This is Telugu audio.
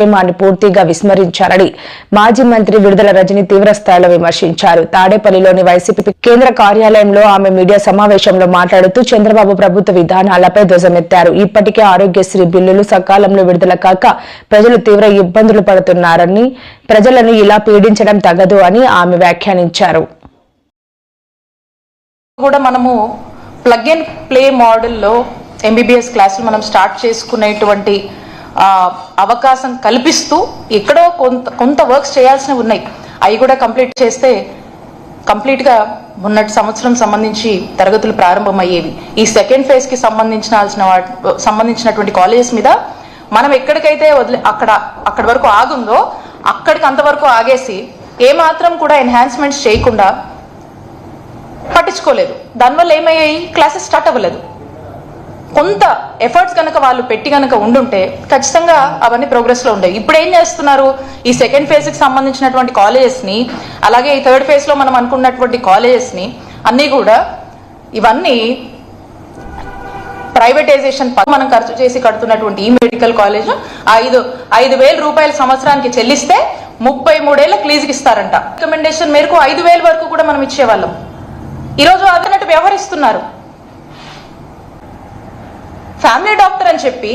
ఉద్యమాన్ని పూర్తిగా విస్మరించారని మాజీ మంత్రి విడుదల రజని తీవ్ర స్థాయిలో విమర్శించారు. తాడేపల్లిలోని వైసీపీ కేంద్ర కార్యాలయంలో ఆమె మీడియా సమావేశంలో మాట్లాడుతూ చంద్రబాబు ప్రభుత్వ విధానాలపై ధ్వజమెత్తారు. ఇప్పటికే ఆరోగ్యశ్రీ బిల్లులు సకాలంలో విడుదల కాక ప్రజలు తీవ్ర ఇబ్బందులు పడుతున్నారని ప్రజలను ఇలా పీడించడం తగదు అని ఆమె వ్యాఖ్యానించారు. కూడా మనము ప్లగ్ అండ్ ప్లే మోడల్లో ఎంబీబీఎస్ క్లాసులు మనం స్టార్ట్ చేసుకునేటువంటి అవకాశం కల్పిస్తూ ఎక్కడో కొంత కొంత వర్క్స్ చేయాల్సినవి ఉన్నాయి. అవి కూడా కంప్లీట్ చేస్తే కంప్లీట్గా మొన్నటి సంవత్సరం సంబంధించి తరగతులు ప్రారంభమయ్యేవి. ఈ సెకండ్ ఫేజ్కి సంబంధించాల్సిన సంబంధించినటువంటి కాలేజెస్ మీద మనం ఎక్కడికైతే వదిలే అక్కడ అక్కడి వరకు ఆగుందో అక్కడికి అంతవరకు ఆగేసి ఏమాత్రం కూడా ఎన్హాన్స్మెంట్స్ చేయకుండా పట్టించుకోలేదు. దానివల్ల ఏమయ్యాయి? క్లాసెస్ స్టార్ట్ అవ్వలేదు. కొంత ఎఫర్ట్స్ కనుక వాళ్ళు పెట్టి కనుక ఉండుంటే ఖచ్చితంగా అవన్నీ ప్రోగ్రెస్లో ఉండేవి ఇప్పుడు ఏం చేస్తున్నారు? ఈ సెకండ్ ఫేజ్కి సంబంధించినటువంటి కాలేజెస్ని అలాగే ఈ థర్డ్ ఫేజ్లో మనం అనుకున్నటువంటి కాలేజెస్ని అన్నీ కూడా ఇవన్నీ ప్రైవేటైజేషన్ మనం ఖర్చు చేసి కడుతున్నటువంటి ఈ మెడికల్ కాలేజ్ ఐదు ఐదు వేల రూపాయల సంవత్సరానికి చెల్లిస్తే ముప్పై మూడేళ్ళ క్లీజ్కి ఇస్తారంట. రికమెండేషన్ మేరకు ఐదు వేల వరకు కూడా మనం ఇచ్చేవాళ్ళం. ఈరోజు అదనట్టు వ్యవహరిస్తున్నారు. ఫ్యామిలీ డాక్టర్ అని చెప్పి